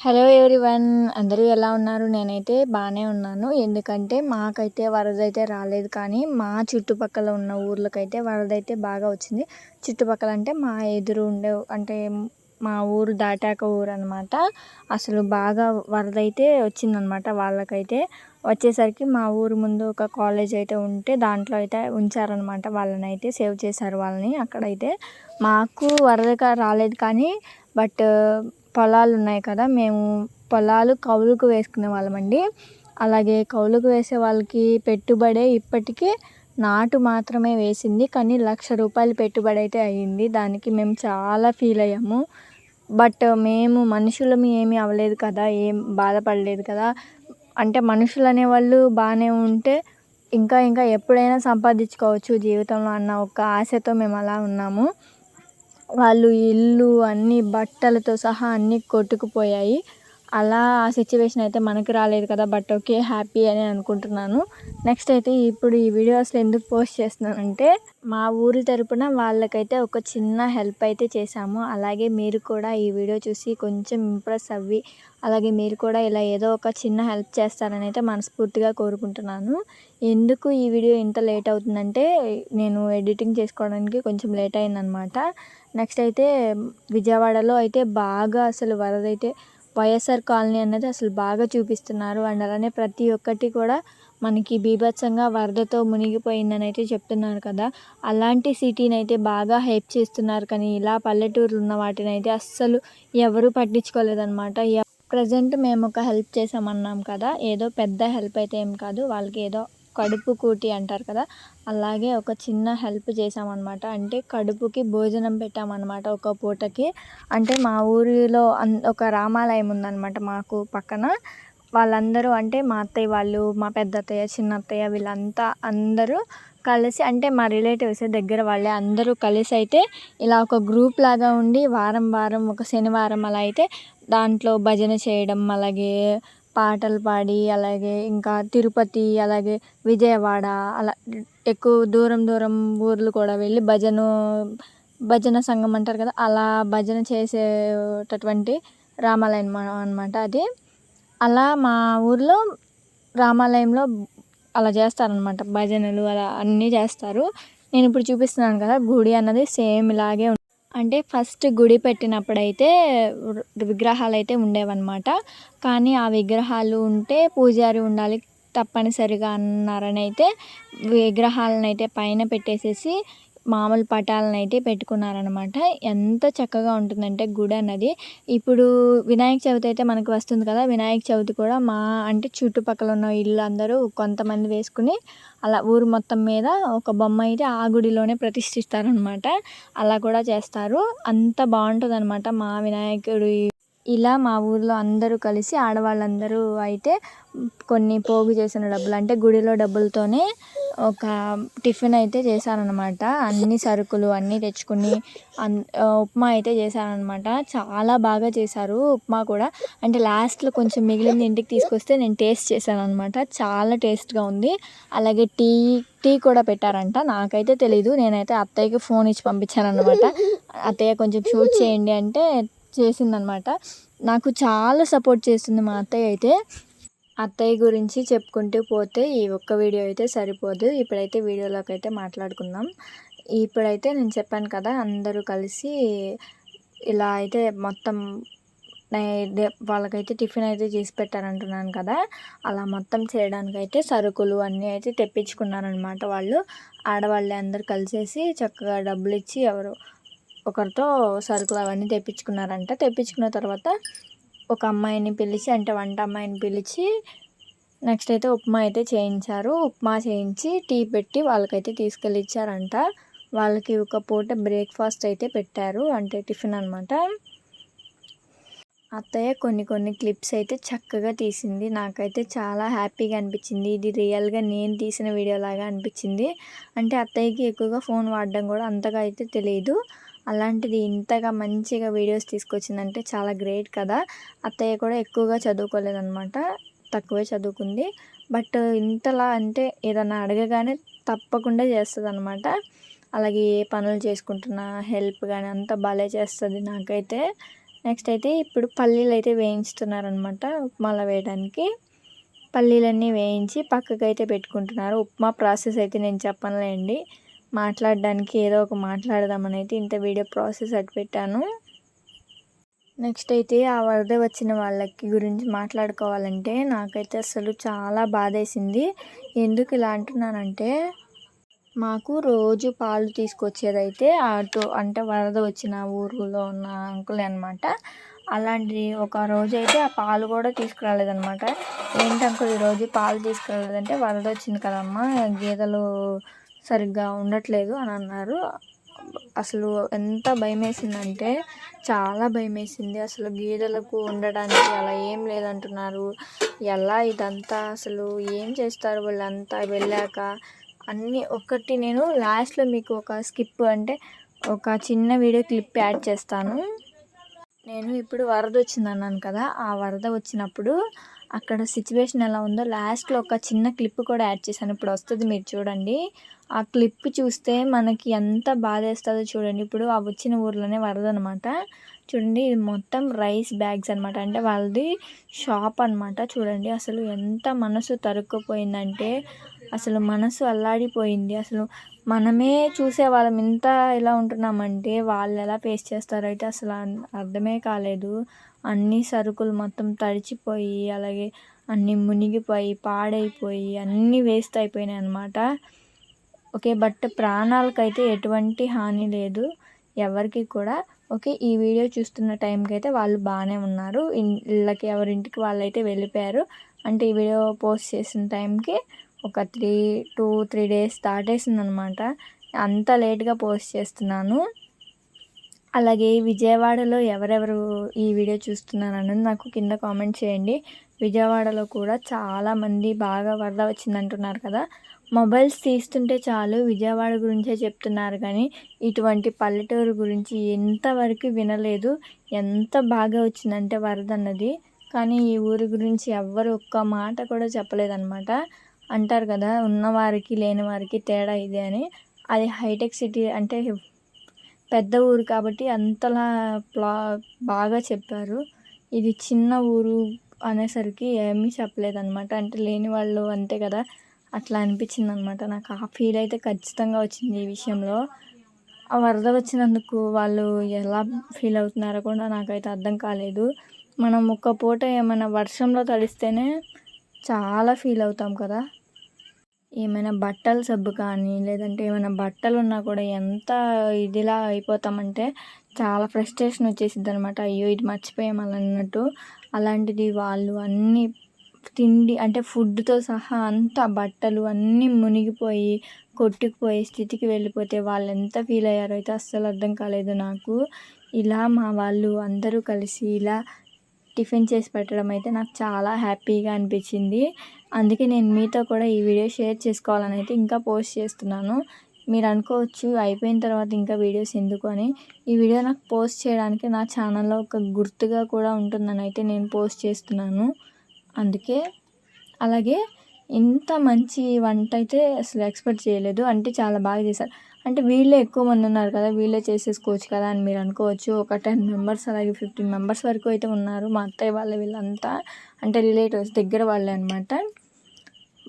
Hello everyone అందరూ ఎలా ఉన్నారు? నేనైతే బాగానే ఉన్నాను. ఎందుకంటే మాకైతే వరద అయితే రాలేదు కానీ మా చుట్టుపక్కల ఉన్న ఊర్లకైతే వరద అయితే బాగా వచ్చింది. చుట్టుపక్కల అంటే మా ఎదురు ఉండే అంటే మా ఊరు దాటాక ఊరు అనమాట అసలు బాగా వరద అయితే వచ్చిందనమాట వాళ్ళకైతే. వచ్చేసరికి మా ఊరు ముందు ఒక కాలేజ్ అయితే ఉంటే దాంట్లో అయితే ఉంచారనమాట. వాళ్ళని అయితే సేవ్ చేశారు వాళ్ళని. అక్కడైతే మాకు వరద రాలేదు కానీ బట్ పొలాలు ఉన్నాయి కదా మేము పొలాలు కౌలుకు వేసుకునే వాళ్ళమండి అలాగే కౌలుకు వేసే వాళ్ళకి పెట్టుబడే ఇప్పటికీ నాటు మాత్రమే వేసింది కానీ లక్ష రూపాయలు పెట్టుబడి అయితే అయ్యింది దానికి మేము చాలా ఫీల్ అయ్యాము. బట్ మేము మనుషులము ఏమీ అవ్వలేదు కదా ఏం బాధపడలేదు కదా. అంటే మనుషులు అనేవాళ్ళు బాగానే ఉంటే ఇంకా ఇంకా ఎప్పుడైనా సంపాదించుకోవచ్చు జీవితంలో అన్న ఒక ఆశతో మేము అలా ఉన్నాము. వాళ్ళు ఇల్లు అన్నీ బట్టలతో సహా అన్నీ కొట్టుకుపోయాయి. అలా ఆ సిచ్యువేషన్ అయితే మనకి రాలేదు కదా బట్ ఓకే హ్యాపీ అని అనుకుంటున్నాను. నెక్స్ట్ అయితే ఇప్పుడు ఈ వీడియో అసలు ఎందుకు పోస్ట్ చేస్తున్నానంటే మా ఊరి తరపున వాళ్ళకైతే ఒక చిన్న హెల్ప్ అయితే చేశాము. అలాగే మీరు కూడా ఈ వీడియో చూసి కొంచెం ఇంప్రెస్ అవ్వి అలాగే మీరు కూడా ఇలా ఏదో ఒక చిన్న హెల్ప్ చేస్తారని అయితే మనస్ఫూర్తిగా కోరుకుంటున్నాను. ఎందుకు ఈ వీడియో ఇంత లేట్ అవుతుందంటే నేను ఎడిటింగ్ చేసుకోవడానికి కొంచెం లేట్ అయిందనమాట నెక్స్ట్ అయితే విజయవాడలో అయితే బాగా అసలు వరద అయితే వైఎస్ఆర్ కాలనీ అనేది అసలు బాగా చూపిస్తున్నారు. అండ్ అలానే ప్రతి ఒక్కటి కూడా మనకి బీభత్సంగా వరదతో మునిగిపోయిందని అయితే చెప్తున్నారు కదా. అలాంటి సిటీని అయితే బాగా హెల్ప్ చేస్తున్నారు కానీ ఇలా పల్లెటూరులు ఉన్న వాటిని అయితే అస్సలు ఎవరూ పట్టించుకోలేదన్నమాట. ప్రజెంట్ మేము ఒక హెల్ప్ చేసామన్నాం కదా. ఏదో పెద్ద హెల్ప్ అయితే ఏం కాదు. వాళ్ళకి ఏదో కడుపు కూటి అంటారు కదా అలాగే ఒక చిన్న హెల్ప్ చేసామన్నమాట అంటే కడుపుకి భోజనం పెట్టామన్నమాట ఒక పూటకి. అంటే మా ఊరిలో ఒక రామాలయం ఉందన్నమాట మాకు పక్కన. వాళ్ళందరూ అంటే మా అత్తయ్య వాళ్ళు మా పెద్ద అత్తయ్య చిన్న అత్తయ్య వీళ్ళంతా అందరూ కలిసి అంటే మా రిలేటివ్స్ దగ్గర వాళ్ళే అందరూ కలిసి అయితే ఇలా ఒక గ్రూప్ లాగా ఉండి వారం వారం ఒక శనివారం అలా అయితే దాంట్లో భజన చేయడం అలాగే పాటలు పాడి అలాగే ఇంకా తిరుపతి అలాగే విజయవాడ అలా ఎక్కువ దూరం దూరం ఊర్లు కూడా వెళ్ళి భజన భజన సంఘం అంటారు కదా అలా భజన చేసేటటువంటి రామాలయం అనమాట అది. అలా మా ఊర్లో రామాలయంలో అలా చేస్తారనమాట భజనలు అలా అన్నీ చేస్తారు. నేను ఇప్పుడు చూపిస్తున్నాను కదా గుడి అన్నది సేమ్ ఇలాగే అంటే ఫస్ట్ గుడి పెట్టినప్పుడైతే విగ్రహాలు అయితే ఉండేవన్నమాట. కానీ ఆ విగ్రహాలు ఉంటే పూజారి ఉండాలి తప్పనిసరిగా అన్నారని అయితే విగ్రహాలను అయితే పైన పెట్టేసేసి మామూలు పటాలను అయితే పెట్టుకున్నారనమాట. ఎంత చక్కగా ఉంటుందంటే గుడి అన్నది. ఇప్పుడు వినాయక చవితి అయితే మనకు వస్తుంది కదా వినాయక చవితి కూడా మా అంటే చుట్టుపక్కల ఉన్న ఇల్లు అందరూ కొంతమంది వేసుకుని అలా ఊరు మొత్తం మీద ఒక బొమ్మ అయితే ఆ గుడిలోనే ప్రతిష్ఠిస్తారనమాట. అలా కూడా చేస్తారు. అంత బాగుంటుంది అనమాట మా వినాయకుడి. ఇలా మా ఊర్లో అందరూ కలిసి ఆడవాళ్ళందరూ అయితే కొన్ని పోగు చేసిన డబ్బులు అంటే గుడిలో డబ్బులతోనే ఒక టిఫిన్ అయితే చేశారనమాట అన్ని సరుకులు అన్నీ తెచ్చుకుని ఉప్మా అయితే చేశారనమాట చాలా బాగా చేశారు ఉప్మా కూడా. అంటే లాస్ట్లో కొంచెం మిగిలింది ఇంటికి తీసుకొస్తే నేను టేస్ట్ చేశాను అనమాట చాలా టేస్ట్గా ఉంది. అలాగే టీ టీ కూడా పెట్టారంట. నాకైతే తెలీదు. నేనైతే అత్తయ్యకి ఫోన్ ఇచ్చి పంపించాను అనమాట అత్తయ్య కొంచెం షూట్ చేయండి అంటే చేసిందనమాట నాకు చాలా సపోర్ట్ చేస్తుంది మా అత్తయ్య అయితే. అత్తయ్య గురించి చెప్పుకుంటూ పోతే ఈ ఒక్క వీడియో అయితే సరిపోదు. ఇప్పుడైతే వీడియోలోకి అయితే మాట్లాడుకుందాం. ఇప్పుడైతే నేను చెప్పాను కదా అందరూ కలిసి ఇలా అయితే మొత్తం వాళ్ళకైతే టిఫిన్ అయితే చేసి పెట్టారంటున్నాను కదా అలా మొత్తం చేయడానికి అయితే సరుకులు అన్నీ అయితే తెప్పించుకున్నారనమాట వాళ్ళు. ఆడవాళ్ళే అందరు కలిసేసి చక్కగా డబ్బులు ఇచ్చి ఎవరు ఒకరితో సరుకులు అవన్నీ తెప్పించుకున్నారంట. తెప్పించుకున్న తర్వాత ఒక అమ్మాయిని పిలిచి అంటే వంట అమ్మాయిని పిలిచి నెక్స్ట్ అయితే ఉప్మా అయితే చేయించారు. ఉప్మా చేయించి టీ పెట్టి వాళ్ళకైతే తీసుకెళ్ళి ఇచ్చారంట వాళ్ళకి ఒక పూట బ్రేక్ఫాస్ట్ అయితే పెట్టారు. అంటే టిఫిన్ అనమాట అత్తయ్య కొన్ని కొన్ని క్లిప్స్ అయితే చక్కగా తీసింది. నాకైతే చాలా హ్యాపీగా అనిపించింది. ఇది రియల్గా నేను తీసిన వీడియోలాగా అనిపించింది. అంటే అత్తయ్యకి ఎక్కువగా ఫోన్ వాడడం కూడా అంతగా అయితే తెలియదు. అలాంటిది ఇంతగా మంచిగా వీడియోస్ తీసుకొచ్చిందంటే చాలా గ్రేట్ కదా. అత్తయ్య కూడా ఎక్కువగా చదువుకోలేదన్నమాట. తక్కువే చదువుకుంది. బట్ ఇంతలా అంటే ఏదన్నా అడగగానే తప్పకుండా చేస్తుంది అనమాట అలాగే ఏ పనులు చేసుకుంటున్నా హెల్ప్ కానీ అంత భలే చేస్తుంది నాకైతే. నెక్స్ట్ అయితే ఇప్పుడు పల్లీలు అయితే వేయించుతున్నారనమాట ఉప్మాలో వేయడానికి. పల్లీలన్నీ వేయించి పక్కకు అయితే పెట్టుకుంటున్నారు. ఉప్మా ప్రాసెస్ అయితే నేను చెప్పనులేండి. మాట్లాడడానికి ఏదో ఒక మాట్లాడదామని అయితే ఇంత వీడియో ప్రాసెస్ అటు పెట్టాను. నెక్స్ట్ అయితే ఆ వరద వచ్చిన వాళ్ళకి గురించి మాట్లాడుకోవాలంటే నాకైతే అసలు చాలా బాధేసింది. ఎందుకు ఇలా అంటున్నానంటే మాకు రోజు పాలు తీసుకొచ్చేదైతే ఆటో అంటే వరద వచ్చిన ఊరులో ఉన్న అంకులే అనమాట అలాంటి ఒక రోజు అయితే ఆ పాలు కూడా తీసుకురాలేదనమాట ఏంటి అంకుల్ ఈరోజు పాలు తీసుకురాలేదంటే వరద వచ్చింది కదమ్మా గేదెలు సరిగ్గా ఉండట్లేదు అని అన్నారు. అసలు ఎంత భయం వేసిందంటే చాలా భయం వేసింది అసలు గేదెలకు ఉండడానికి అలా ఏం లేదంటున్నారు. ఎలా ఇదంతా అసలు ఏం చేస్తారు వాళ్ళంతా వెళ్ళాక? అన్నీ ఒకటి నేను లాస్ట్లో మీకు ఒక స్కిప్ అంటే ఒక చిన్న వీడియో క్లిప్ యాడ్ చేస్తాను. నేను ఇప్పుడు వరద వచ్చింది అన్నాను కదా ఆ వరద వచ్చినప్పుడు అక్కడ సిచ్యువేషన్ ఎలా ఉందో లాస్ట్లో ఒక చిన్న క్లిప్ కూడా యాడ్ చేశాను. ఇప్పుడు వస్తుంది మీరు చూడండి. ఆ క్లిప్ చూస్తే మనకి ఎంత బాధేస్తుందో చూడండి. ఇప్పుడు ఆ వచ్చిన ఊర్లోనే వరద అనమాట చూడండి ఇది మొత్తం రైస్ బ్యాగ్స్ అనమాట. అంటే వాళ్ళది షాప్ అనమాట. చూడండి అసలు ఎంత మనసు తరుక్కుపోయిందంటే అసలు మనసు అల్లాడిపోయింది. అసలు మనమే చూసే వాళ్ళం. ఇంత ఇలా ఉంటున్నామంటే వాళ్ళు ఎలా ఫేస్ చేస్తారైతే అసలు అర్థమే కాలేదు. అన్ని సరుకులు మొత్తం తడిచిపోయి అలాగే అన్నీ మునిగిపోయి పాడైపోయి అన్నీ వేస్ట్ అయిపోయినాయి అనమాట ఓకే బట్ ప్రాణాలకైతే ఎటువంటి హాని లేదు. ఎవరికి కూడా. ఓకే ఈ వీడియో చూస్తున్న టైంకి అయితే వాళ్ళు బాగానే ఉన్నారు. ఇళ్ళకి ఎవరింటికి వాళ్ళు అయితే వెళ్ళిపోయారు. అంటే ఈ వీడియో పోస్ట్ చేసిన టైంకి ఒక త్రీ టూ త్రీ డేస్ దాటేసింది అనమాట అంత లేట్గా పోస్ట్ చేస్తున్నాను. అలాగే విజయవాడలో ఎవరెవరు ఈ వీడియో చూస్తున్నారు అన్నది నాకు కింద కామెంట్ చేయండి. విజయవాడలో కూడా చాలామంది బాగా వరద వచ్చిందంటున్నారు కదా. మొబైల్స్ తీస్తుంటే చాలు విజయవాడ గురించే చెప్తున్నారు కానీ ఇటువంటి పల్లెటూరు గురించి ఎంతవరకు వినలేదు ఎంత బాగా వచ్చిందంటే వరద అన్నది. కానీ ఈ ఊరి గురించి ఎవ్వరు ఒక్క మాట కూడా చెప్పలేదన్నమాట. అంటారు కదా ఉన్నవారికి లేని వారికి తేడా ఇదే అని. అది హైటెక్ సిటీ అంటే పెద్ద ఊరు కాబట్టి అంతలా ప్లా బాగా చెప్పారు. ఇది చిన్న ఊరు అనేసరికి ఏమీ చెప్పలేదన్నమాట. అంటే లేని వాళ్ళు అంతే కదా. అట్లా అనిపించింది అనమాట నాకు ఆ ఫీల్ అయితే ఖచ్చితంగా వచ్చింది ఈ విషయంలో. ఆ వరద వచ్చినందుకు వాళ్ళు ఎలా ఫీల్ అవుతున్నారో కూడా నాకైతే అర్థం కాలేదు. మనం ఒక్క పూట ఏమైనా వర్షంలో తడిస్తేనే చాలా ఫీల్ అవుతాం కదా. ఏమైనా బట్టలు సబ్బు కానీ లేదంటే ఏమైనా బట్టలు ఉన్నా కూడా ఎంత ఇదిలా అయిపోతామంటే చాలా ఫ్రస్ట్రేషన్ వచ్చేసిద్ది అనమాట అయ్యో ఇది మర్చిపోయాం అన్నట్టు అలాంటిది వాళ్ళు అన్నీ తిండి అంటే ఫుడ్తో సహా అంతా బట్టలు అన్నీ మునిగిపోయి కొట్టుకుపోయే స్థితికి వెళ్ళిపోతే వాళ్ళు ఎంత ఫీల్ అయ్యారో అయితే అస్సలు అర్థం కాలేదు నాకు. ఇలా మా వాళ్ళు అందరూ కలిసి ఇలా టిఫిన్ చేసి పెట్టడం అయితే నాకు చాలా హ్యాపీగా అనిపించింది. అందుకే నేను మీతో కూడా ఈ వీడియో షేర్ చేసుకోవాలని అయితే ఇంకా పోస్ట్ చేస్తున్నాను. మీరు అనుకోవచ్చు అయిపోయిన తర్వాత ఇంకా వీడియోస్ ఎందుకు అని ఈ వీడియో నాకు పోస్ట్ చేయడానికి నా ఛానల్లో ఒక గుర్తుగా కూడా ఉంటుందని అయితే నేను పోస్ట్ చేస్తున్నాను. అందుకే అలాగే ఇంత మంచి వంట అయితే అసలు ఎక్స్పెక్ట్ చేయలేదు. అంటే చాలా బాగా చేశారు. అంటే వీళ్ళే ఎక్కువ మంది ఉన్నారు కదా వీళ్ళే చేసేసుకోవచ్చు కదా అని మీరు అనుకోవచ్చు. ఒక టెన్ మెంబర్స్ అలాగే ఫిఫ్టీన్ మెంబర్స్ వరకు అయితే ఉన్నారు. మా అత్తయ్య వాళ్ళ వీళ్ళంతా అంటే రిలేటివ్స్ దగ్గర వాళ్ళే అనమాట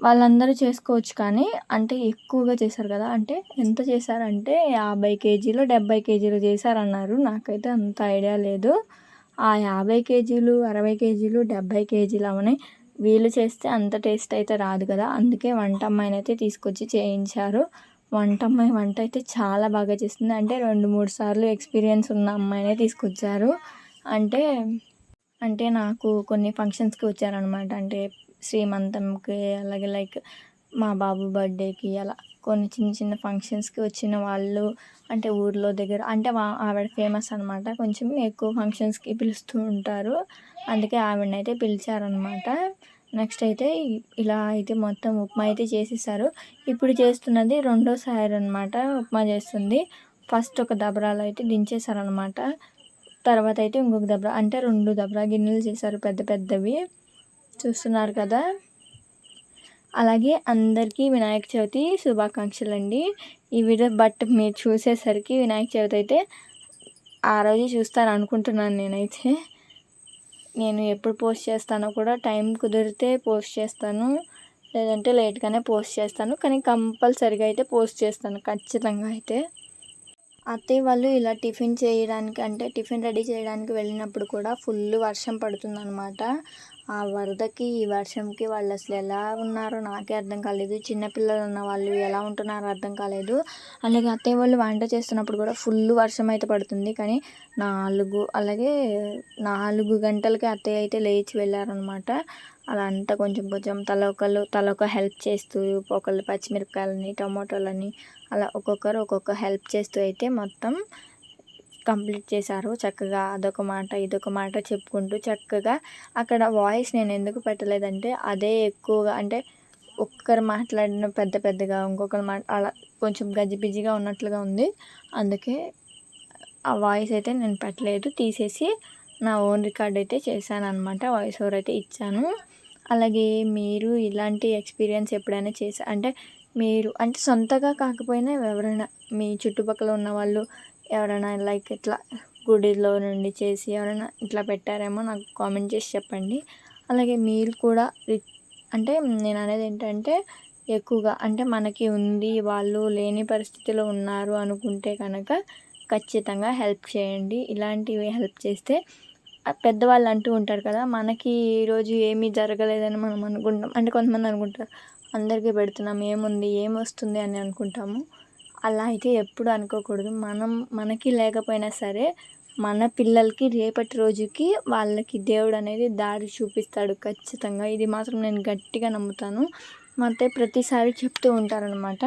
వాళ్ళందరూ చేసుకోవచ్చు కానీ అంటే ఎక్కువగా చేశారు కదా అంటే ఎంత చేశారంటే యాభై కేజీలు డెబ్బై కేజీలు చేశారన్నారు. నాకైతే అంత ఐడియా లేదు. ఆ యాభై కేజీలు అరవై కేజీలు డెబ్బై కేజీలు అవని వీళ్ళు చేస్తే అంత టేస్ట్ అయితే రాదు కదా. అందుకే వంట అమ్మాయిని అయితే తీసుకొచ్చి చేయించారు. వంట అమ్మాయి వంట అయితే చాలా బాగా చేస్తుంది అంటే రెండు మూడు సార్లు ఎక్స్పీరియన్స్ ఉన్న అమ్మాయినే తీసుకొచ్చారు. అంటే అంటే నాకు కొన్ని ఫంక్షన్స్కి వచ్చారనమాట అంటే శ్రీమంతంకి అలాగే లైక్ మా బాబు బర్త్డేకి అలా కొన్ని చిన్న చిన్న ఫంక్షన్స్కి వచ్చిన వాళ్ళు అంటే ఊర్లో దగ్గర అంటే మా ఆవిడ ఫేమస్ అనమాట కొంచెం ఎక్కువ ఫంక్షన్స్కి పిలుస్తూ ఉంటారు. అందుకే ఆవిడని అయితే పిలిచారనమాట నెక్స్ట్ అయితే ఇలా అయితే మొత్తం ఉప్మా అయితే చేసేసారు. ఇప్పుడు చేస్తున్నది రెండోసారి అనమాట ఉప్మా చేస్తుంది. ఫస్ట్ ఒక దబరాలో అయితే దించేసారనమాట తర్వాత అయితే ఇంకొక దబరా అంటే రెండు దబరా గిన్నెలు చేశారు పెద్ద పెద్దవి. చూస్తున్నారు కదా. అలాగే అందరికీ వినాయక చవితి శుభాకాంక్షలు అండి ఈ వీడియో బట్ మీరు చూసేసరికి వినాయక చవితి అయితే ఆ రోజు చూస్తారు అనుకుంటున్నాను నేనైతే. నేను ఎప్పుడు పోస్ట్ చేస్తానో కూడా టైం కుదిరితే పోస్ట్ చేస్తాను. లేదంటే లేట్గానే పోస్ట్ చేస్తాను. కానీ కంపల్సరిగా అయితే పోస్ట్ చేస్తాను ఖచ్చితంగా అయితే. అత్తయ్య వాళ్ళు ఇలా టిఫిన్ చేయడానికి అంటే టిఫిన్ రెడీ చేయడానికి వెళ్ళినప్పుడు కూడా ఫుల్ వర్షం పడుతుందన్నమాట. ఆ వరదకి ఈ వర్షంకి వాళ్ళు అసలు ఎలా ఉన్నారో నాకే అర్థం కాలేదు. చిన్నపిల్లలు ఉన్న వాళ్ళు ఎలా ఉంటున్నారో అర్థం కాలేదు. అలాగే అత్తయ్య వాళ్ళు వంట చేస్తున్నప్పుడు కూడా ఫుల్ వర్షం అయితే పడుతుంది. కానీ నాలుగు అలాగే నాలుగు గంటలకి అత్తయ్య అయితే లేచి వెళ్ళారనమాట అలా అంతా కొంచెం కొంచెం తల ఒకళ్ళు తల ఒక హెల్ప్ చేస్తూ ఒకళ్ళు పచ్చిమిరపకాయలని టమాటోలని అలా ఒక్కొక్కరు ఒక్కొక్క హెల్ప్ చేస్తూ అయితే మొత్తం కంప్లీట్ చేశారు. చక్కగా అదొక మాట ఇదొక మాట చెప్పుకుంటూ చక్కగా అక్కడ వాయిస్ నేను ఎందుకు పెట్టలేదంటే అదే ఎక్కువగా అంటే ఒక్కరు మాట్లాడిన పెద్ద పెద్దగా ఇంకొకరు మాట అలా కొంచెం గజిబిజిగా ఉన్నట్లుగా ఉంది. అందుకే ఆ వాయిస్ అయితే నేను పెట్టలేదు. తీసేసి నా ఓన్ రికార్డ్ అయితే చేశాను అనమాట వాయిస్ ఓవర్ అయితే ఇచ్చాను. అలాగే మీరు ఇలాంటి ఎక్స్పీరియన్స్ ఎప్పుడైనా చేసా అంటే మీరు అంటే సొంతగా కాకపోయినా ఎవరైనా మీ చుట్టుపక్కల ఉన్న వాళ్ళు ఎవరైనా లైక్ ఇట్లా గుడిలో నుండి చేసి ఎవరైనా ఇట్లా పెట్టారేమో నాకు కామెంట్ చేసి చెప్పండి. అలాగే మీరు కూడా అంటే నేను అనేది ఏంటంటే ఎక్కువగా అంటే మనకి ఉంది వాళ్ళు లేని పరిస్థితిలో ఉన్నారు అనుకుంటే కనుక ఖచ్చితంగా హెల్ప్ చేయండి. ఇలాంటివి హెల్ప్ చేస్తే పెద్దవాళ్ళు అంటూ ఉంటారు కదా మనకి ఈరోజు ఏమీ జరగలేదని మనం అనుకుంటాం. అంటే కొంతమంది అనుకుంటారు అందరికీ పెడుతున్నాం ఏముంది ఏమొస్తుంది అని అనుకుంటాము. అలా అయితే ఎప్పుడు అనుకోకూడదు. మనం మనకి లేకపోయినా సరే మన పిల్లలకి రేపటి రోజుకి వాళ్ళకి దేవుడు అనేది దారి చూపిస్తాడు ఖచ్చితంగా. ఇది మాత్రం నేను గట్టిగా నమ్ముతాను. మా ప్రతిసారి చెప్తూ ఉంటారనమాట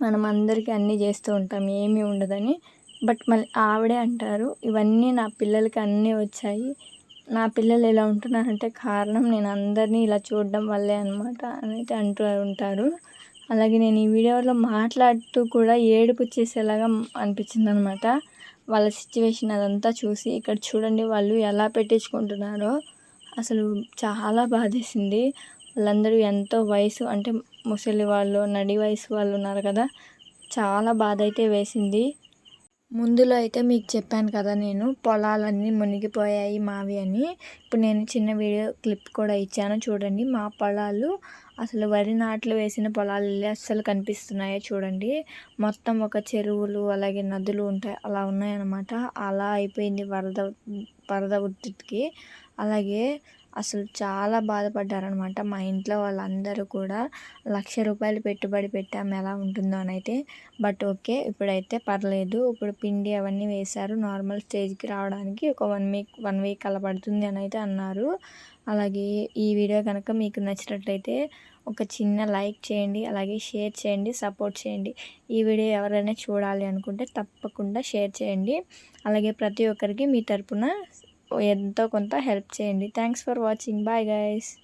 మనం అందరికీ అన్నీ చేస్తూ ఉంటాం ఏమీ ఉండదని. బట్ మళ్ళీ ఆవిడే అంటారు ఇవన్నీ నా పిల్లలకి అన్నీ వచ్చాయి. నా పిల్లలు ఎలా ఉంటున్నారంటే కారణం నేను అందరినీ ఇలా చూడడం వల్లే అనమాట అని అయితే అంటూ ఉంటారు. అలాగే నేను ఈ వీడియోలో మాట్లాడుతూ కూడా ఏడుపు వచ్చేసేలాగా అనిపించింది అనమాట వాళ్ళ సిచ్యువేషన్ అదంతా చూసి ఇక్కడ చూడండి వాళ్ళు ఎలా పెట్టించుకుంటున్నారో. అసలు చాలా బాధేసింది. వాళ్ళందరూ ఎంతో వయసు అంటే ముసలి వాళ్ళు నడి వయసు వాళ్ళు ఉన్నారు కదా. చాలా బాధ అయితే వేసింది. ముందులో అయితే మీకు చెప్పాను కదా నేను పొలాలన్నీ మునిగిపోయాయి మావి అని. ఇప్పుడు నేను చిన్న వీడియో క్లిప్ కూడా ఇచ్చాను చూడండి. మా పొలాలు అసలు వరి నాట్లు వేసిన పొలాలు అస్సలు కనిపిస్తున్నాయో చూడండి. మొత్తం ఒక చెరువులు అలాగే నదులు ఉంటాయి అలా ఉన్నాయన్నమాట. అలా అయిపోయింది వరద వరద ఉత్తికి అలాగే అసలు చాలా బాధపడ్డారనమాట మా ఇంట్లో వాళ్ళందరూ కూడా. లక్ష రూపాయలు పెట్టుబడి పెట్టాము ఎలా ఉంటుందో అని అయితే. బట్ ఓకే ఇప్పుడైతే పర్లేదు. ఇప్పుడు పిండి అవన్నీ వేశారు. నార్మల్ స్టేజ్కి రావడానికి ఒక వన్ వీక్ వన్ వీక్ అలా పడుతుంది అని అయితే అన్నారు. అలాగే ఈ వీడియో కనుక మీకు నచ్చినట్లయితే ఒక చిన్న లైక్ చేయండి అలాగే షేర్ చేయండి సపోర్ట్ చేయండి. ఈ వీడియో ఎవరైనా చూడాలి అనుకుంటే తప్పకుండా షేర్ చేయండి. అలాగే ప్రతి ఒక్కరికి మీ తరపున ఎంతో కొంత హెల్ప్ చేయండి. Thanks for watching. Bye guys